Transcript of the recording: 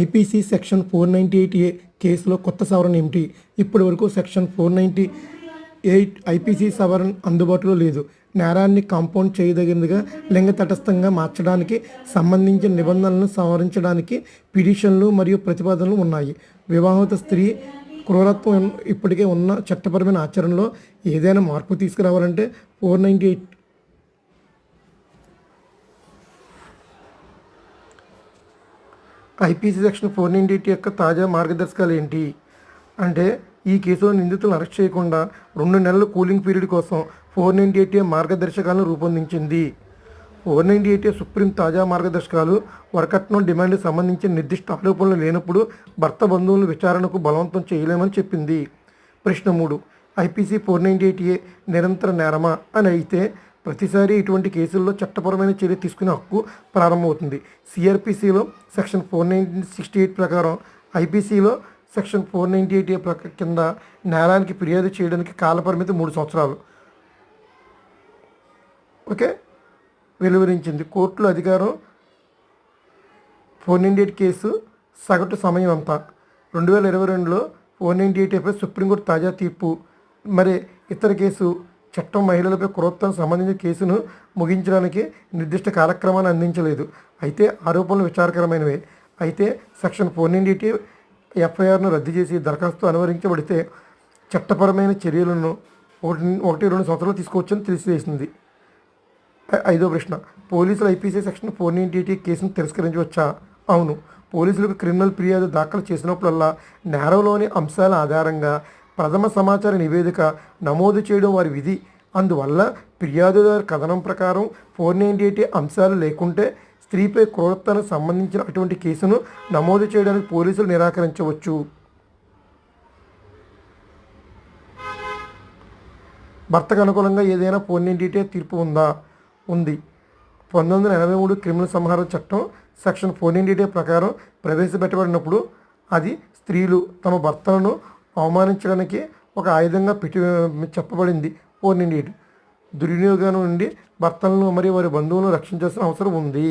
IPC section four ninety eight A కేసులో కొత్త సవరణ ఏమిటి? ఇప్పటి వరకు section four ninety eight IPC సవరణ అందుబాటులో లేదు. నేరాన్ని కాంపౌండ్ చేయదగినదిగా లింగ తటస్థంగా మార్చడానికి సంబంధించిన నిబంధనలను సవరించడానికి పిటిషన్లు మరియు ప్రతిపాదనలు ఉన్నాయి. వివాహిత స్త్రీ క్రూరత్వం ఇప్పటికే ఉన్న చట్టపరమైన ఆచరణలో ఏదైనా మార్పు తీసుకురావాలంటే four ninety eight IPC section four ninety eight యొక్క తాజా మార్గదర్శకాలు ఏంటి? అంటే ఈ కేసులో నిందితులను అరెస్ట్ చేయకుండా రెండు నెలల కూలింగ్ పీరియడ్ కోసం ఫోర్ నైంటీ ఎయిట్ మార్గదర్శకాలను రూపొందించింది. ఫోర్ నైంటీ ఎయిట్ సుప్రీం తాజా మార్గదర్శకాలు వరకట్నం డిమాండ్కి సంబంధించిన నిర్దిష్ట ఆరోపణలు లేనప్పుడు భర్త బంధువుల విచారణకు బలవంతం చేయలేమని చెప్పింది. ప్రశ్న మూడు. IPC four ninety eight A నిరంతర నేరమా? అని అయితే ప్రతిసారి ఇటువంటి కేసుల్లో చట్టపరమైన చర్య తీసుకునే హక్కు ప్రారంభమవుతుంది. సిఆర్పిసిలో section four nineteen sixty eight ప్రకారం ఐపీసీలో సెక్షన్ ఫోర్ నైంటీ ఎయిట్ ప్రక కింద నేరానికి ఫిర్యాదు చేయడానికి కాలపరిమితి మూడు సంవత్సరాలు. ఓకే? వెలువరించింది. కోర్టుల అధికారం ఫోర్ నైంటీ ఎయిట్ కేసు సగటు సమయం అంతా. రెండు వేల ఇరవై రెండులో ఫోర్ నైంటీ ఎయిట్ సుప్రీంకోర్టు తాజా తీర్పు. మరి ఇతర కేసు చట్టం మహిళలపై క్రూరత్వం సంబంధించిన కేసును ముగించడానికి నిర్దిష్ట కాలక్రమాన్ని అందించలేదు. అయితే ఆరోపణలు విచారకరమైనవే. అయితే సెక్షన్ ఫోర్ ఎఫ్ఐఆర్ను రద్దు చేసి దరఖాస్తు అనువరించబడితే చట్టపరమైన చర్యలను ఒకటి ఒకటి రెండు సంవత్సరాలు తీసుకోవచ్చని తెలిసివేసింది ఐదో ప్రశ్న పోలీసులు ఐపీసీ సెక్షన్ ఫోర్ నైంటీ కేసును తిరస్కరించవచ్చా? అవును. పోలీసులకు క్రిమినల్ ఫిర్యాదు దాఖలు చేసినప్పుడల్లా నేరంలోని అంశాల ఆధారంగా ప్రథమ సమాచార నివేదిక నమోదు చేయడం వారి విధి. అందువల్ల ఫిర్యాదుదారు కథనం ప్రకారం ఫోర్ నైంటీ ఎయిట్ అంశాలు లేకుంటే స్త్రీపై క్రూరత్వానికి సంబంధించిన అటువంటి కేసును నమోదు చేయడానికి పోలీసులు నిరాకరించవచ్చు. భర్తకు అనుకూలంగా ఏదైనా ఫోర్ నైంటీ ఎయిట్ తీర్పు ఉందా? ఉంది. పంతొమ్మిది వందల ఎనభై మూడు క్రిమినల్ సంహార చట్టం సెక్షన్ ఫోర్ నైంటీ ఎయిట్ ప్రకారం ప్రవేశపెట్టబడినప్పుడు అది స్త్రీలు తమ భర్తలను అవమానించడానికి ఒక ఆయుధంగా పెట్టి చెప్పబడింది. ఫోర్ నైంటీ దుర్వినియోగం నుండి భర్తలను మరియు వారి బంధువులను రక్షించాల్సిన అవసరం ఉంది.